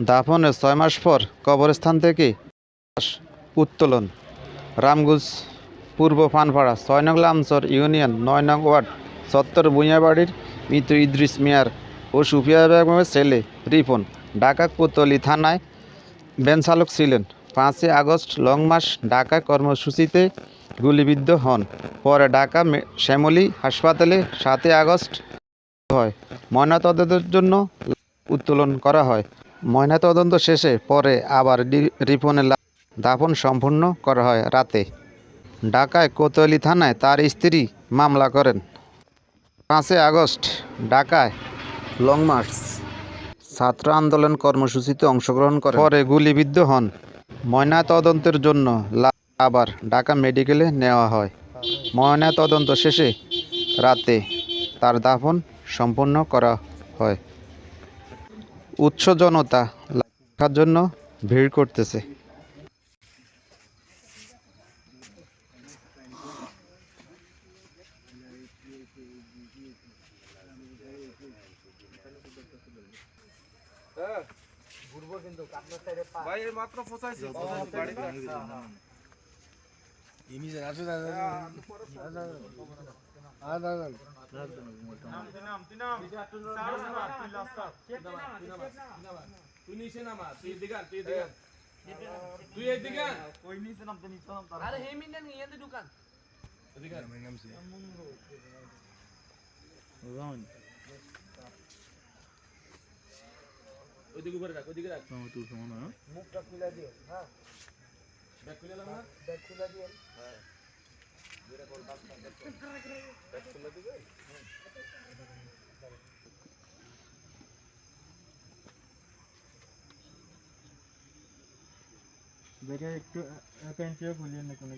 দাফনের ছয় মাস পর কবরস্থান থেকে উত্তোলন। রামগুজ পূর্ব পানপাড়া ছয় নং লামচর ইউনিয়ন, নয় নং ওয়ার্ড, সত্তর ভূঁইয়াবাড়ির মৃত ইদ্রিস মিয়ার ও সুফিয়া বেগমের ছেলে রিপন। ঢাকা কোতলি থানায় ভ্যান চালক ছিলেন। পাঁচই আগস্ট লং মাস ঢাকা কর্মসূচিতে গুলিবিদ্ধ হন। পরে ঢাকা শ্যামলী হাসপাতালে সাতই আগস্ট হয়। ময়নাতদন্তের জন্য উত্তোলন করা হয়। ময়নাতদন্ত শেষে পরে আবার রিপনের দাফন সম্পূর্ণ করা হয় রাতে। ঢাকায় কোতোয়ালি থানায় তার স্ত্রী মামলা করেন। পাঁচই আগস্ট, ঢাকায় লং মার্চ। ছাত্র আন্দোলন কর্মসূচিতে অংশগ্রহণ করে পরে গুলিবিদ্ধ হন। ময়নাতদন্তের জন্য আবার ঢাকা মেডিকেলে নেওয়া হয়। ময়নাতদন্ত শেষে রাতে তার দাফন সম্পন্ন করা হয়। উৎস জনতা দেখার জন্য ভিড় করতেছে। তুই নিচে নামা তুই এদিকে আন, তুই এদিকে আন। তুই এদিকে আন। আরে হেমিন দেন ইয়াতে দোকান এদিকে আন। ওইদিকে উপরে রাখ ওইদিকে রাখ মুখটা খুলে দিও হ্যাঁ ব্যাগ খুলে দাও না ব্যাগ খুলে দিও হ্যাঁ ব্যাগ খুলে দিবে দেখে একটু প্যান্টিও খুলিয়ে না কোনো